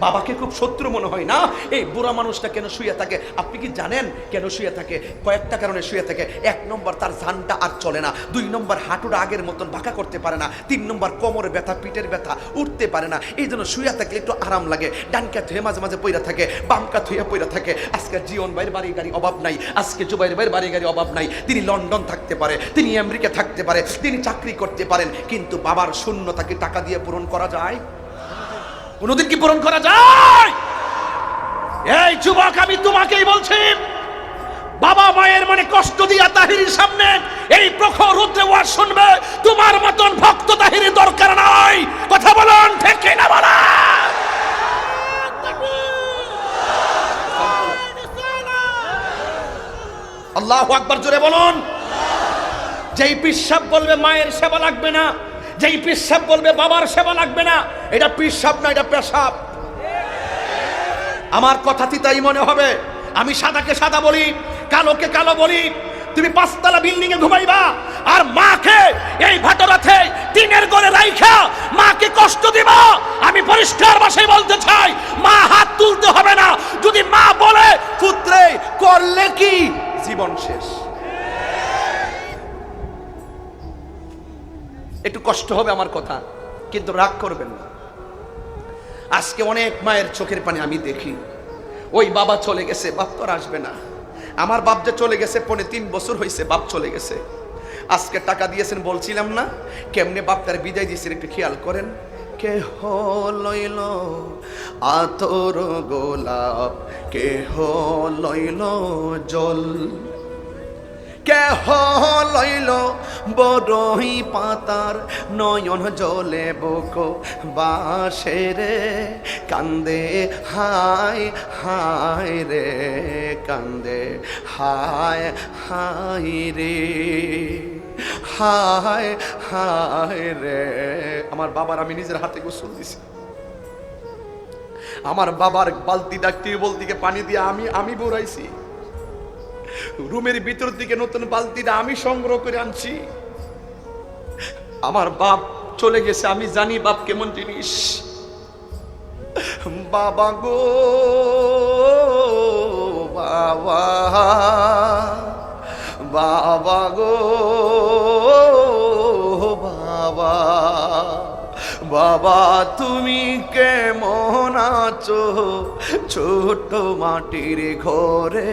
বাবাকে খুব শত্রু মনে হয় না? এই বুড়া মানুষটা কেন শুয়ে থাকে? আপনি কি জানেন কেন শুয়ে থাকে? কয়েকটা কারণে শুয়ে থাকে। এক নম্বর, তার জানটা আর চলে না। দুই নম্বর হাঁটুটা আগের মতন বাঁকা করতে পারে না। তিন নম্বর, কোমর ব্যথা, পিঠের ব্যথা, উঠতে পারে না। এই জন্য শুয়ে থাকলে একটু আরাম লাগে। ডানকা ধুয়ে মাঝে মাঝে পইরা থাকে বামকা ধুয়ে পইরা থাকে। আজকে জীবন ভাইয়ের বাড়ি গাড়ি অভাব নাই। আজকে জুবাইর ভাইয়ের বাড়ি গাড়ি অভাব নাই। তিনি লন্ডন থাকতে পারে, তিনি আমেরিকা থাকতে পারে, তিনি চাকরি করতে পারেন। কিন্তু বাবার শূন্যতাকে টাকা দিয়ে পূরণ করা যায়? কোনোদিন কি পূরণ করা যায়? এই যুবক, আমি তোমাকেই বলছি, বাবা মায়ের মনে কষ্ট দিয়া তাহিরির সামনে এই প্রখর রুদ্রে ওয়াজ শুনবে। তোমার মতন ভক্ত তাহিরির দরকার নাই। কথা বলুন, ঠিক না বলা আল্লাহ আকবার, জোরে বলুন। যেই পিসাব বলবে, মায়ের সেবা লাগবে না। যেই পিসাব বলবে, বাবার সেবা লাগবে না। এটা পিসাব না, এটা পেশাব। আমার কথা তাই মনে হবে? আমি সাদাকে সাদা বলি, কালোকে কালো বলি। তুমি পাঁচতলা বিল্ডিং এ ঘুমাইবা, আর মাকে এই ভাটরাতে টিনের ঘরে রাইখা, মাকে কষ্ট দিবা। আমি পরিষ্কার ভাষায় বলতে চাই, মা হাত তুলতে হবে না। যদি মা বলে, পুত্রে, করলে কি? জীবন শেষ। একটু কষ্ট হবে আমার কথা, কিন্তু রাগ করবেন না। আজকে অনেক মায়ের চোখের পানি আমি দেখি। ওই বাবা চলে গেছে, বাপ তো আসবে না। আমার বাপ যে চলে গেছে, পনে তিন বছর হয়েছে বাপ চলে গেছে। আজকে টাকা দিয়েছেন বলছিলাম না, কেমনে বাপ তার বিদায় দিয়েছেন একটু খেয়াল করেন। কে লইল আতর গোলাপ কে লইল জল। কেহ লইল বড়ই পাতার নয়ন জলে বুক বাসেরে কান্দে, হায় হায় রে কান্দে, হায় হায় রে, হায় হায় রে। আমার বাবার আমি নিজের হাতে গোসল দিছি। আমার বাবার বালতি ডাকতে বলতিকে পানি দিয়ে আমি আমি বড়াইছি। রুমের ভিতর দিকে নতুন বালতিটা আমি সংগ্রহ করে আনছি। আমার বাপ চলে গেছে, আমি জানি বাপ কেমন জিনিস। বাবা গো, বাবা বাবা গো, বাবা বাবা, তুমি কেমন আছো ছোট মাটির ঘরে?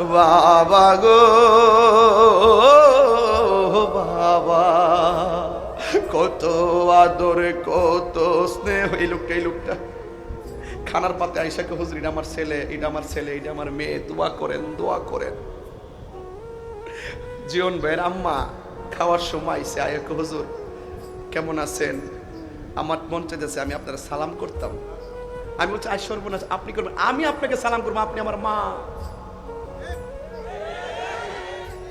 বাবা গো, বাবা। কত আদরে, কত স্নেহ। এই লোকটা এই লোকটা। খানার পাতে আইসাকে হুজুর, এটা আমার ছেলে, এটা আমার ছেলে, এটা আমার মেয়ে। দোয়া করেন দোয়া করেন। জীবন ভাইয়ের আম্মা খাওয়ার সময় আইসে আয়কে হুজুর, কেমন আছেন? আমার মন চাইতেছে আমি আপনারা সালাম করতাম। আমি বলছি আই সর্বনাশ, আপনি করবেন। আমি আপনাকে সালাম করব, আপনি আমার মা।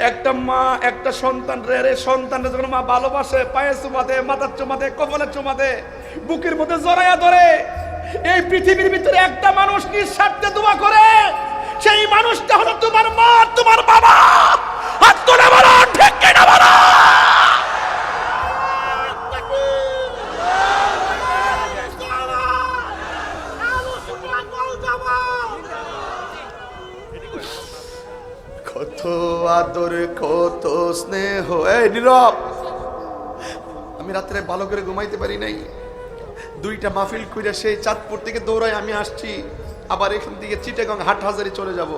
একটা মা, একটা সন্তান, রে রে, সন্তান যখন মা ভালোবাসে পায়ে চুমা দেয়, মাথার চুমা দেয় কপালে চুমা দেয়, বুকের মধ্যে জড়াইয়া ধরে, এই পৃথিবীর ভিতরে একটা মানুষ কি স্বার্থে দোয়া করে, সেই মানুষটা হলো তোমার মা, তোমার বাবা। আর তোরা বলো, ঠিক কিনা বলো? কত আদর, কত স্নেহ। নীরব! আমি রাত্রে ভালো করে ঘুমাইতে পারি নাই। দুইটা মাহফিল খুঁজে সেই চাঁদপুর থেকে দৌড়ায় আমি আসছি। আবার এখান থেকে চিটাগং হাট হাজারি চলে যাব।